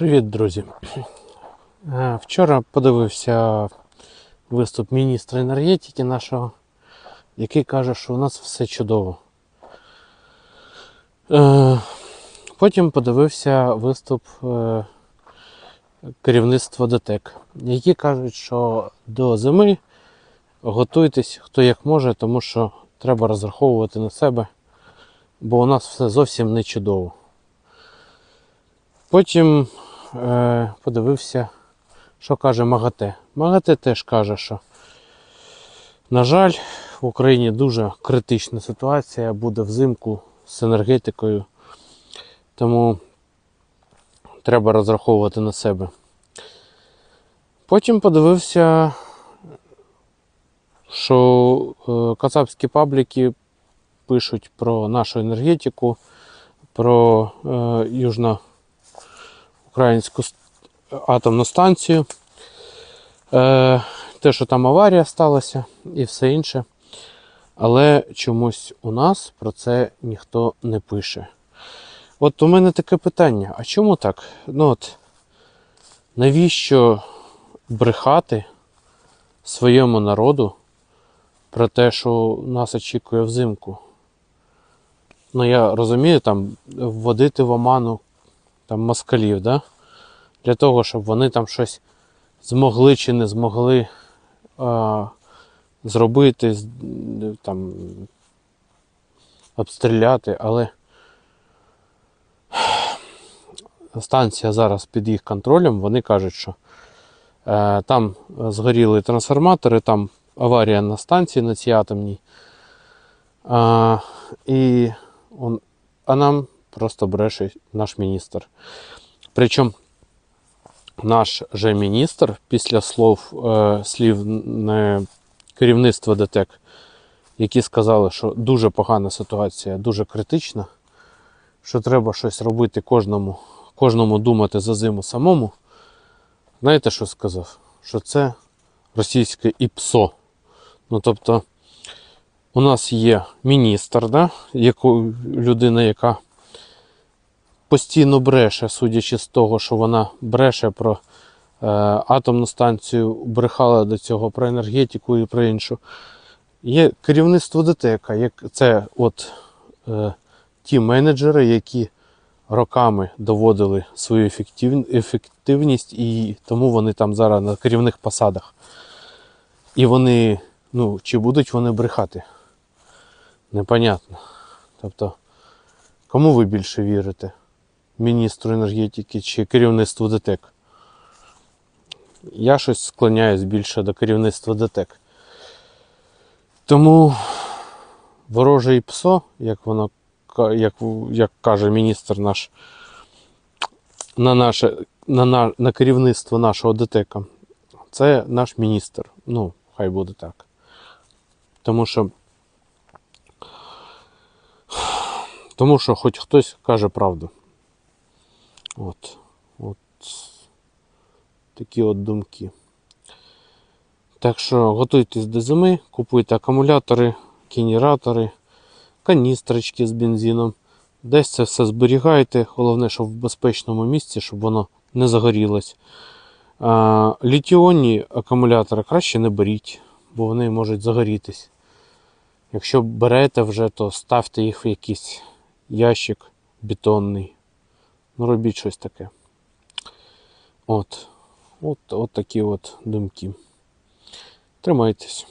Привіт, друзі. Е, Вчора подивився виступ міністра енергетики нашого, який каже, що у нас все чудово. Е, Потім подивився виступ е, керівництва ДТЕК, які кажуть, що до зими готуйтесь хто як може, тому що треба розраховувати на себе, бо у нас все зовсім не чудово. Потім е, подивився, що каже МАГАТЕ. МАГАТЕ теж каже, що, на жаль, в Україні дуже критична ситуація буде взимку з енергетикою, тому треба розраховувати на себе. Потім подивився, що е, кацапські пабліки пишуть про нашу енергетику, про е, южно українську атомну станцію. Е, те, що там аварія сталася і все інше. Але чомусь у нас про це ніхто не пише. От у мене таке питання: а чому так? Ну от, навіщо брехати своєму народу про те, що нас очікує взимку? Ну, я розумію, там вводити в оману там москалів, да? для того, щоб вони там щось змогли чи не змогли а, зробити, там, обстріляти, але станція зараз під їх контролем, вони кажуть, що е, там згоріли трансформатори, там аварія на станції на цій атомній. А, і он, а нам просто бреше наш міністр. Причому наш же міністр після слов, е, слів е, керівництва ДТЕК, які сказали, що дуже погана ситуація, дуже критична, що треба щось робити кожному, кожному думати за зиму самому. Знаєте, що сказав? Що це російське ІПСО. Ну тобто, у нас є міністр, да? яку, людина, яка постійно бреше, судячи з того, що вона бреше про е, атомну станцію, брехала до цього про енергетику і про іншу. Є керівництво ДТЕКа, як це от е, ті менеджери, які роками доводили свою ефектив, ефективність, і тому вони там зараз на керівних посадах. І вони, ну, чи будуть вони брехати? Непонятно. Тобто, кому ви більше вірите? Міністру енергетики чи керівництву ДТЕК? Я щось склоняюсь більше до керівництва ДТЕК. Тому вороже і ПСО, як воно як, як каже міністр наш, на, наше, на, на, на керівництво нашого ДТЕКа, це наш міністр. Ну, хай буде так. Тому що тому що хоч хтось каже правду. От. От. Такі от думки. Так що готуйтесь до зими, купуйте акумулятори, генератори, каністрочки з бензином. Десь це все зберігайте. Головне, щоб в безпечному місці, щоб воно не загорілось. Літіонні акумулятори краще не беріть, бо вони можуть загорітись. Якщо берете вже, то ставте їх в якийсь ящик бетонний. Ну, робіть щось таке. От. От, от такі от думки. Тримайтесь.